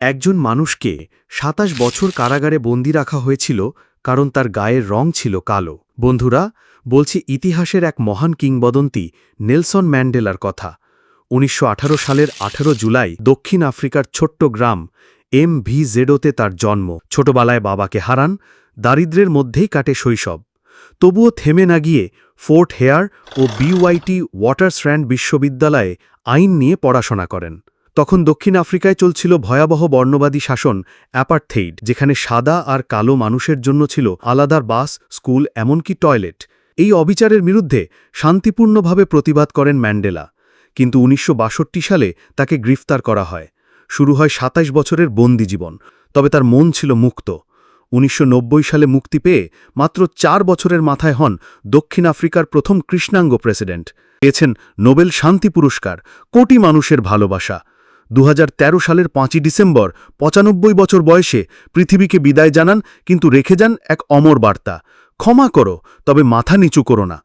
একজন মানুষকে সাতাশ বছর কারাগারে বন্দি রাখা হয়েছিল কারণ তার গায়ের রং ছিল কালো। বন্ধুরা, বলছি ইতিহাসের এক মহান কিংবদন্তি নেলসন ম্যান্ডেলার কথা। উনিশশো আঠারো সালের ১৮ জুলাই দক্ষিণ আফ্রিকার ছোট্ট গ্রাম এম ভি জেডোতে তার জন্ম। ছোটবেলায় বাবাকে হারান দারিদ্র্যের মধ্যেই কাটে শৈশব। তবুও থেমে না গিয়ে ফোর্ট হেয়ার ও বিওয়াইটি ওয়াটারস্ট্র্যান্ড বিশ্ববিদ্যালয়ে আইন নিয়ে পড়াশোনা করেন। তখন দক্ষিণ আফ্রিকায় চলছিল ভয়াবহ বর্ণবাদী শাসন, অ্যাপার্থেইড, যেখানে সাদা আর কালো মানুষের জন্য ছিল আলাদার বাস, স্কুল, এমনকি টয়লেট। এই অবিচারের বিরুদ্ধে শান্তিপূর্ণভাবে প্রতিবাদ করেন ম্যান্ডেলা। কিন্তু উনিশশো বাষট্টি সালে তাকে গ্রেফতার করা হয়। শুরু হয় ২৭ বছরের বন্দি জীবন, তবে তার মন ছিল মুক্ত। উনিশশো নব্বই সালে মুক্তি পেয়ে মাত্র চার বছরের মাথায় হন দক্ষিণ আফ্রিকার প্রথম কৃষ্ণাঙ্গ প্রেসিডেন্ট। পেয়েছেন নোবেল শান্তি পুরস্কার, কোটি মানুষের ভালোবাসা। দু হাজার তেরো সালের পাঁচই ডিসেম্বর পঁচানব্বই বছর বয়সে পৃথিবীকে বিদায় জানান, কিন্তু রেখে যান এক অমর বার্তা। ক্ষমা করো, তবে মাথা নিচু করো না।